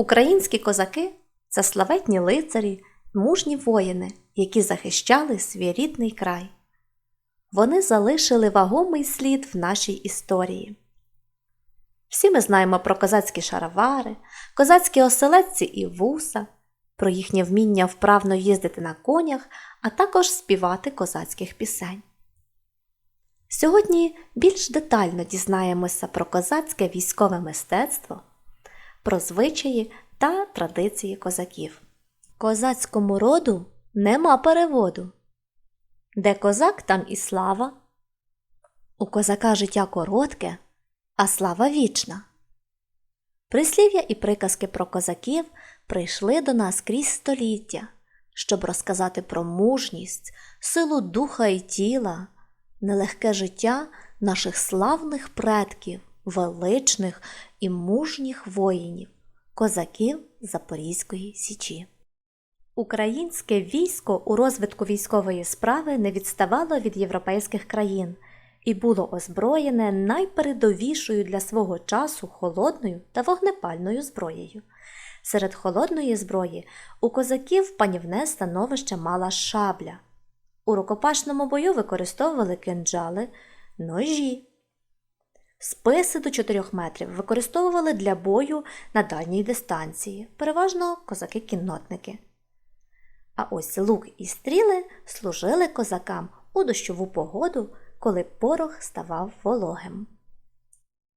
Українські козаки це славетні лицарі, мужні воїни, які захищали свій рідний край. Вони залишили вагомий слід в нашій історії. Всі ми знаємо про козацькі шаровари, козацькі оселедці і вуса, про їхнє вміння вправно їздити на конях, а також співати козацьких пісень. Сьогодні більш детально дізнаємося про козацьке військове мистецтво, про звичаї та традиції козаків. Козацькому роду нема переводу. Де козак, там і слава. У козака життя коротке, а слава вічна. Прислів'я і приказки про козаків прийшли до нас крізь століття, щоб розказати про мужність, силу духа і тіла, нелегке життя наших славних предків, величних і мужніх воїнів, козаків Запорізької Січі. Українське військо у розвитку військової справи не відставало від європейських країн і було озброєне найпередовішою для свого часу холодною та вогнепальною зброєю. Серед холодної зброї у козаків панівне становище мала шабля. У рукопашному бою використовували кинджали, ножі. Списи до 4 метрів використовували для бою на дальній дистанції, переважно козаки-кіннотники. А ось лук і стріли служили козакам у дощову погоду, коли порох ставав вологим.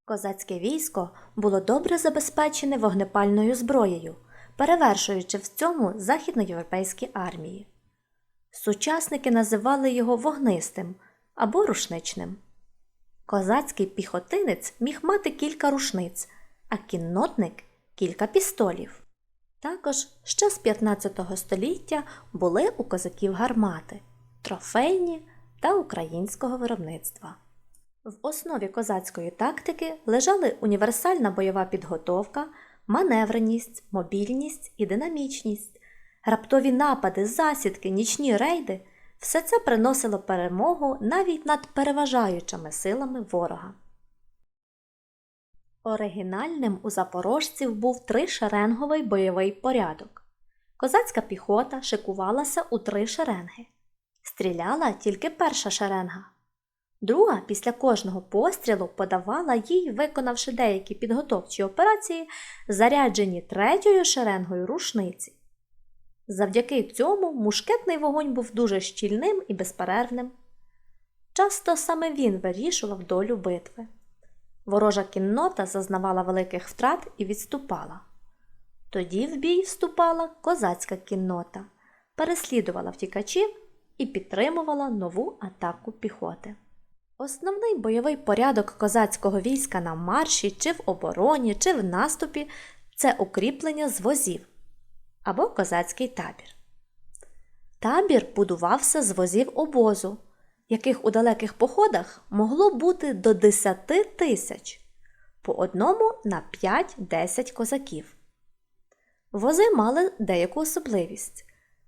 Козацьке військо було добре забезпечене вогнепальною зброєю, перевершуючи в цьому західноєвропейські армії. Сучасники називали його вогнистим або рушничним. Козацький піхотинець міг мати кілька рушниць, а кіннотник кілька пістолів. Також ще з 15 століття були у козаків гармати, трофейні та українського виробництва. В основі козацької тактики лежали універсальна бойова підготовка, маневреність, мобільність і динамічність. Раптові напади, засідки, нічні рейди все це приносило перемогу навіть над переважаючими силами ворога. Оригінальним у запорожців був тришеренговий бойовий порядок. Козацька піхота шикувалася у три шеренги. Стріляла тільки перша шеренга. Друга після кожного пострілу подавала їй, виконавши деякі підготовчі операції, заряджені третьою шеренгою рушниці. Завдяки цьому мушкетний вогонь був дуже щільним і безперервним. Часто саме він вирішував долю битви. Ворожа кіннота зазнавала великих втрат і відступала. Тоді в бій вступала козацька кіннота, переслідувала втікачів і підтримувала нову атаку піхоти. Основний бойовий порядок козацького війська на марші, чи в обороні, чи в наступі це укріплення з возів або козацький табір. Табір будувався з возів обозу, яких у далеких походах могло бути до 10 тисяч, по одному на 5-10 козаків. Вози мали деяку особливість.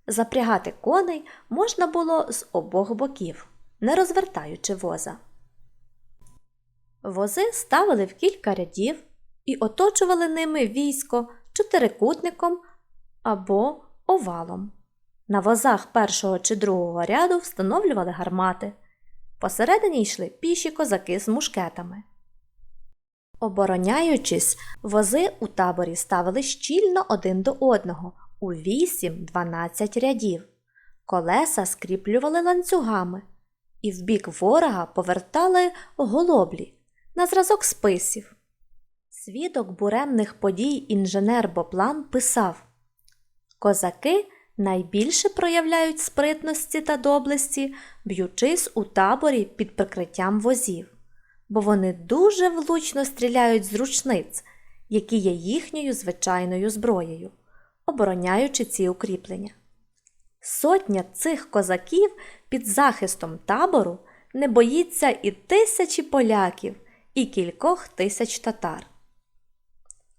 Запрягати коней можна було з обох боків, не розвертаючи воза. Вози ставили в кілька рядів і оточували ними військо чотирикутником або овалом. На возах першого чи другого ряду встановлювали гармати. Посередині йшли піші козаки з мушкетами. Обороняючись, вози у таборі ставили щільно один до одного у 8-12 рядів. Колеса скріплювали ланцюгами, і в бік ворога повертали голоблі на зразок списів. Свідок буремних подій інженер Боплан писав Козаки найбільше проявляють спритності та доблесті, б'ючись у таборі під прикриттям возів, бо вони дуже влучно стріляють з рушниць, які є їхньою звичайною зброєю, обороняючи ці укріплення. Сотня цих козаків під захистом табору не боїться і тисячі поляків, і кількох тисяч татар.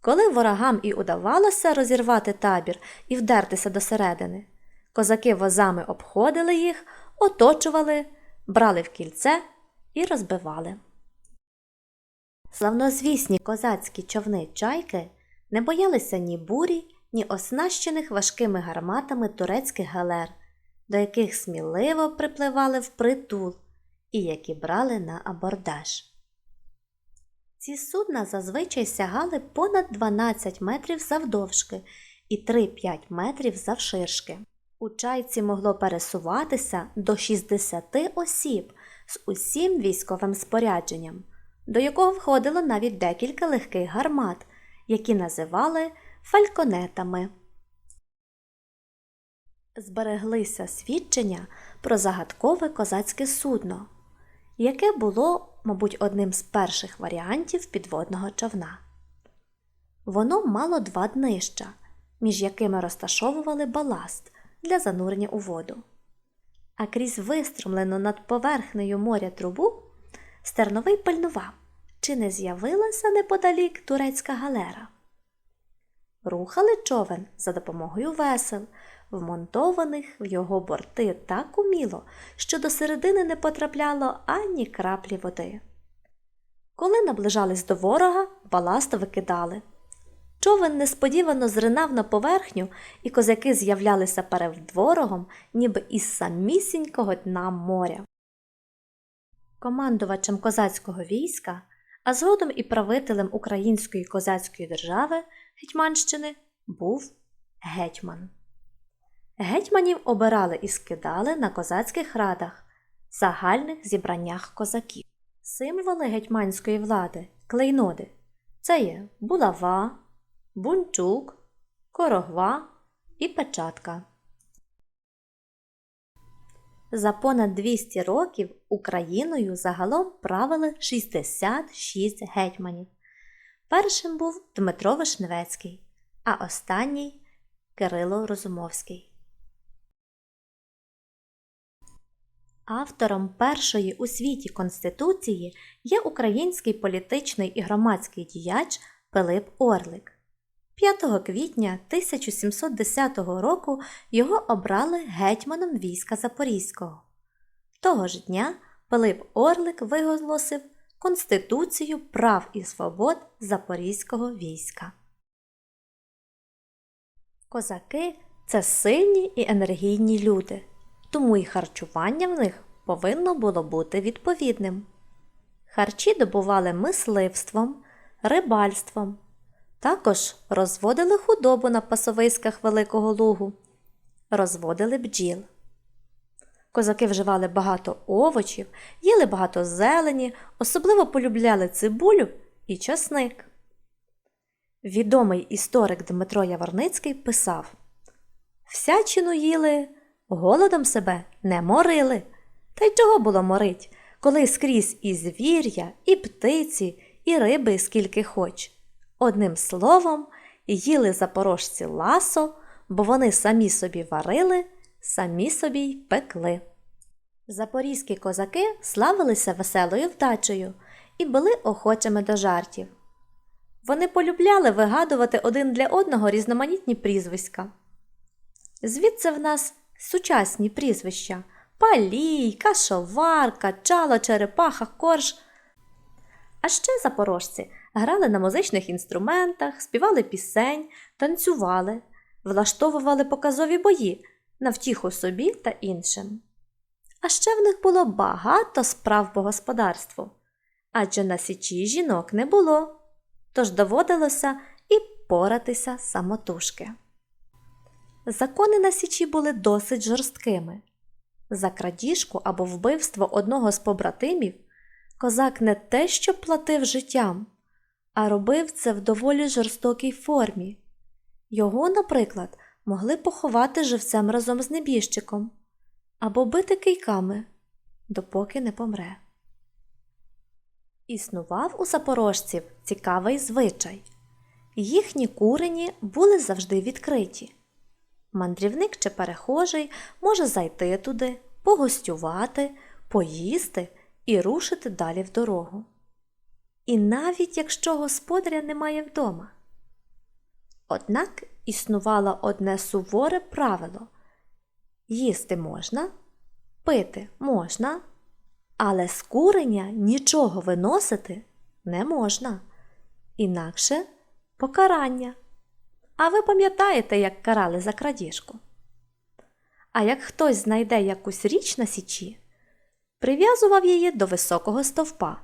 Коли ворогам і удавалося розірвати табір і вдертися до середини, козаки возами обходили їх, оточували, брали в кільце і розбивали. Славнозвісні козацькі човни чайки не боялися ні бурі, ні оснащених важкими гарматами турецьких галер, до яких сміливо припливали впритул і які брали на абордаж. Ці судна зазвичай сягали понад 12 метрів завдовжки і 3-5 метрів завширшки. У чайці могло пересуватися до 60 осіб з усім військовим спорядженням, до якого входило навіть декілька легких гармат, які називали фальконетами. Збереглися свідчення про загадкове козацьке судно, яке було, мабуть, одним з перших варіантів підводного човна. Воно мало два днища, між якими розташовували баласт для занурення у воду. А крізь виструмлену над поверхнею моря трубу стерновий пильнував, чи не з'явилася неподалік турецька галера. Рухали човен за допомогою весел, вмонтованих в його борти так уміло, що до середини не потрапляло ані краплі води. Коли наближались до ворога, баласт викидали. Човен несподівано зринав на поверхню, і козаки з'являлися перед ворогом, ніби із самісінького дна моря. Командувачем козацького війська, а згодом і правителем Української козацької держави Гетьманщини був гетьман. Гетьманів обирали і скидали на козацьких радах, загальних зібраннях козаків. Символи гетьманської влади, клейноди це є булава, бунчук, корогва і печатка. За понад 200 років Україною загалом правили 66 гетьманів. Першим був Дмитро Вишневецький, а останній Кирило Розумовський. Автором першої у світі Конституції є український політичний і громадський діяч Пилип Орлик. 5 квітня 1710 року його обрали гетьманом війська Запорізького. Того ж дня Пилип Орлик виголосив Конституцію прав і свобод Запорізького війська. Козаки це сильні і енергійні люди, тому і харчування в них повинно було бути відповідним. Харчі добували мисливством, рибальством, також розводили худобу на пасовиськах Великого Лугу, розводили бджіл. Козаки вживали багато овочів, їли багато зелені, особливо полюбляли цибулю і часник. Відомий історик Дмитро Яворницький писав Всячину їли, голодом себе не морили. Та й чого було морить, коли скрізь і звір'я, і птиці, і риби скільки хоч. Одним словом, їли запорожці ласо, бо вони самі собі варили, самі собі й пекли. Запорізькі козаки славилися веселою вдачею і були охочими до жартів. Вони полюбляли вигадувати один для одного різноманітні прізвиська. Звідси в нас сучасні прізвища палій, кашовар, качало, черепаха, корж. А ще запорожці грали на музичних інструментах, співали пісень, танцювали, влаштовували показові бої на втіху собі та іншим. А ще в них було багато справ по господарству, адже на січі жінок не було, тож доводилося і поратися самотужки. Закони на січі були досить жорсткими. За крадіжку або вбивство одного з побратимів козак не те, що платив життям, а робив це в доволі жорстокій формі. Його, наприклад, могли поховати живцем разом з небіжчиком або бити кийками, допоки не помре. Існував у запорожців цікавий звичай. Їхні курені були завжди відкриті. Мандрівник чи перехожий може зайти туди, погостювати, поїсти і рушити далі в дорогу. І навіть якщо господаря немає вдома. Однак існувало одне суворе правило їсти можна, пити можна, але з курення нічого виносити не можна, інакше покарання. А ви пам'ятаєте, як карали за крадіжку? А як хтось знайде якусь річ на січі, прив'язував її до високого стовпа.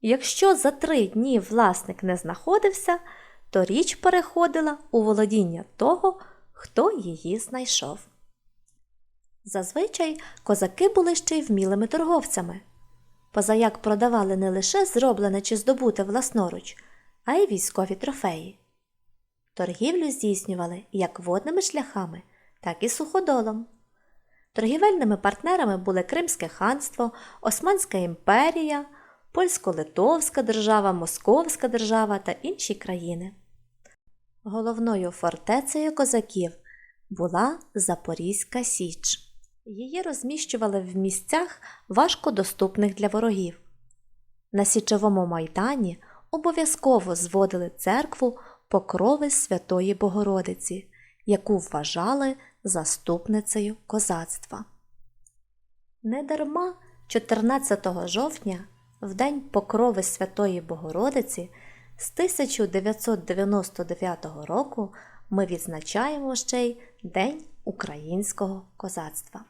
Якщо за три дні власник не знаходився, то річ переходила у володіння того, хто її знайшов. Зазвичай козаки були ще й вмілими торговцями, позаяк продавали не лише зроблене чи здобуте власноруч, а й військові трофеї. Торгівлю здійснювали як водними шляхами, так і суходолом. Торгівельними партнерами були Кримське ханство, Османська імперія, Польсько-Литовська держава, Московська держава та інші країни. Головною фортецею козаків була Запорізька Січ. Її розміщували в місцях важкодоступних для ворогів. На Січовому майдані обов'язково зводили церкву покрови Святої Богородиці, яку вважали заступницею козацтва. Недарма 14 жовтня, в день покрови Святої Богородиці, з 1999 року ми відзначаємо ще й День українського козацтва.